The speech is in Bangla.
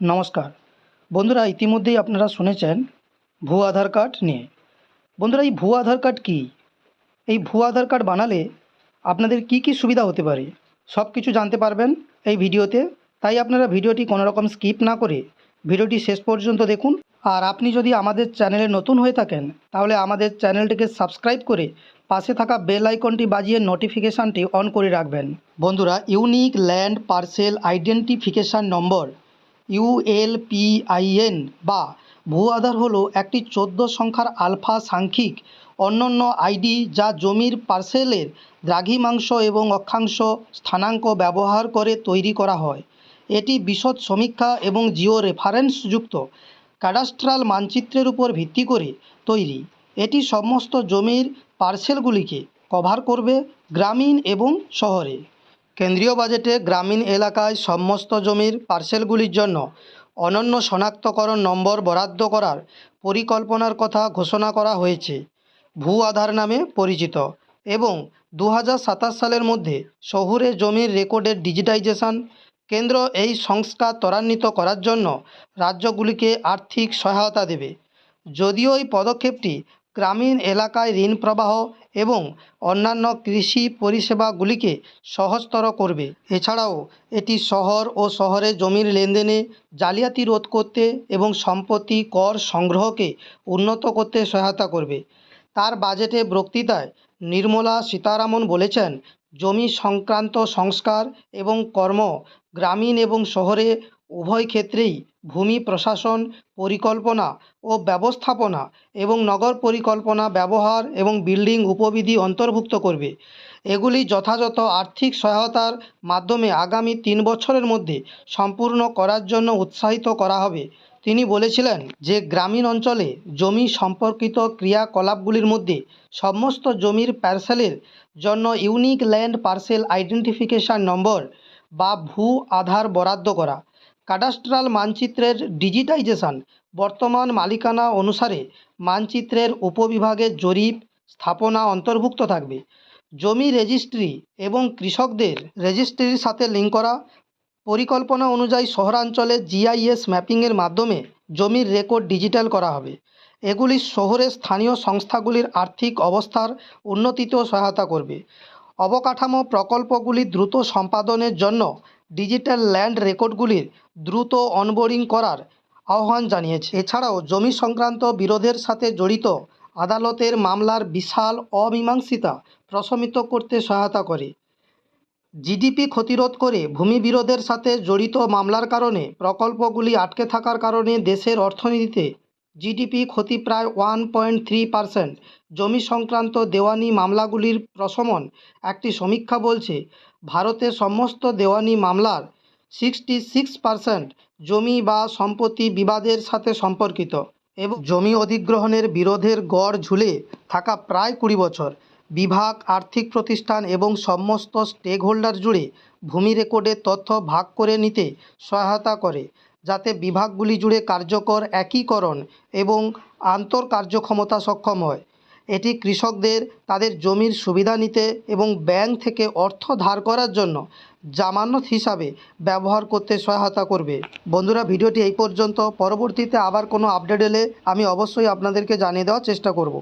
নমস্কার। বন্ধুরা, ইতিমধ্যেই আপনারা শুনেছেন ভুয়ো আধার কার্ড নিয়ে। বন্ধুরা, এই ভুয়ো আধার কার্ড কী? এই ভুয়ো আধার কার্ড বানালে আপনাদের কি কি সুবিধা হতে পারে? সব কিছু জানতে পারবেন এই ভিডিওতে। তাই আপনারা ভিডিওটি কোনো রকম স্কিপ না করে ভিডিওটি শেষ পর্যন্ত দেখুন। আর আপনি যদি আমাদের চ্যানেলে নতুন হয়ে থাকেন, তাহলে আমাদের চ্যানেলটিকে সাবস্ক্রাইব করে পাশে থাকা বেল আইকনটি বাজিয়ে নোটিফিকেশানটি অন করে রাখবেন। বন্ধুরা, unique land parcel identification number ULPIN বা ভূ আধার হলো একটি চোদ্দ সংখ্যার আলফা সাংখ্যিক, অনন্য আইডি যা জমির পার্সেলের দ্রাঘিমাংশ এবং অক্ষাংশ স্থানাঙ্ক ব্যবহার করে তৈরি করা হয়। এটি বিশদ সমীক্ষা এবং জিও রেফারেন্সযুক্ত ক্যাডাস্ট্রাল মানচিত্রের উপর ভিত্তি করে তৈরি। এটি সমস্ত জমির পার্সেলগুলিকে কভার করবে গ্রামীণ এবং শহরে। কেন্দ্রীয় বাজেটে গ্রামীণ এলাকায় সমস্ত জমির পার্সেলগুলির জন্য অনন্য শনাক্তকরণ নম্বর বরাদ্দ করার পরিকল্পনার কথা ঘোষণা করা হয়েছে। ভূ আধার নামে পরিচিত এবং দু হাজার সাতাশ সালের মধ্যে শহুরে জমির রেকর্ডের ডিজিটাইজেশন কেন্দ্র এই সংস্কার ত্বরান্বিত করার জন্য রাজ্যগুলিকে আর্থিক সহায়তা দেবে। যদিও এই পদক্ষেপটি গ্রামীণ এলাকায় ঋণ প্রবাহ এবং অন্যান্য কৃষি পরিষেবাগুলিকে সহজতর করবে। এছাড়াও, এটি শহর ও শহরে জমির লেনদেনে জালিয়াতি রোধ করতে এবং সম্পত্তি কর সংগ্রহকে উন্নত করতে সহায়তা করবে। তার বাজেটে বক্তৃতায় নির্মলা সীতারামন বলেছেন, জমি সংক্রান্ত সংস্কার এবং কর্ম গ্রামীণ এবং শহরে উভয় ক্ষেত্রেই ভূমি প্রশাসন, পরিকল্পনা ও ব্যবস্থাপনা এবং নগর পরিকল্পনা, ব্যবহার এবং বিল্ডিং উপবিধি অন্তর্ভুক্ত করবে। এগুলি যথাযথ আর্থিক সহায়তার মাধ্যমে আগামী তিন বছরের মধ্যে সম্পূর্ণ করার জন্য উৎসাহিত করা হবে। তিনি বলেছিলেন যে, গ্রামীণ অঞ্চলে জমি সম্পর্কিত ক্রিয়াকলাপগুলির মধ্যে সমস্ত জমির পার্সেলের জন্য unique land parcel identification number বা ভূ আধার বরাদ্দ করা। কাডাস্ট্রাল মানচিত্রের ডিজিটাইজেশন বর্তমান মালিকানা অনুসারে মানচিত্রের উপবিভাগের জরিপ, স্থাপনা অন্তর্ভুক্ত থাকবে। জমি রেজিস্ট্রি এবং কৃষকদের রেজিস্ট্রির সাথে লিঙ্ক করা। পরিকল্পনা অনুযায়ী শহরাঞ্চলে জিআইএস ম্যাপিংয়ের মাধ্যমে জমির রেকর্ড ডিজিটাল করা হবে। এগুলি শহরের স্থানীয় সংস্থাগুলির আর্থিক অবস্থার উন্নতিতেও সহায়তা করবে। অবকাঠামো প্রকল্পগুলি দ্রুত সম্পাদনের জন্য ডিজিটাল ল্যান্ড রেকর্ডগুলির দ্রুত অনবোর্ডিং করার আহ্বান জানিয়েছে। এছাড়াও জমি সংক্রান্ত বিরোধের সাথে জড়িত আদালতের মামলার বিশাল অমীমাংসিতা প্রশমিত করতে সহায়তা করে। জিডিপি ক্ষতিরোধ করে ভূমি বিরোধের সাথে জড়িত মামলার কারণে প্রকল্পগুলি আটকে থাকার কারণে দেশের অর্থনীতিতে জিডিপি ক্ষতি প্রায় ওয়ান পয়েন্ট থ্রি পারসেন্ট। জমি সংক্রান্ত দেওয়ানি মামলাগুলির প্রশমন একটি সমীক্ষা বলছে ভারতের সমস্ত দেওয়ানি মামলার সিক্সটি সিক্স পারসেন্ট জমি বা সম্পত্তি বিবাদের সাথে সম্পর্কিত এবং জমি অধিগ্রহণের বিরোধের গড় ঝুলে থাকা প্রায় কুড়ি বছর। বিভাগ, আর্থিক প্রতিষ্ঠান এবং সমস্ত স্টেক হোল্ডার জুড়ে ভূমি রেকর্ডের তথ্য ভাগ করে নিতে সহায়তা করে, যাতে বিভাগগুলি জুড়ে কার্যকর একীকরণ এবং আন্তর কার্যক্ষমতা সক্ষম হয়। এটি কৃষকদের তাদের জমির সুবিধা নিতে এবং ব্যাংক থেকে অর্থ ধার করার জন্য জামানত হিসাবে ব্যবহার করতে সহায়তা করবে। বন্ধুরা, ভিডিওটি এই পর্যন্ত। পরবর্তীতে আবার কোনো আপডেট এলে আমি অবশ্যই আপনাদেরকে জানিয়ে দেওয়ার চেষ্টা করব।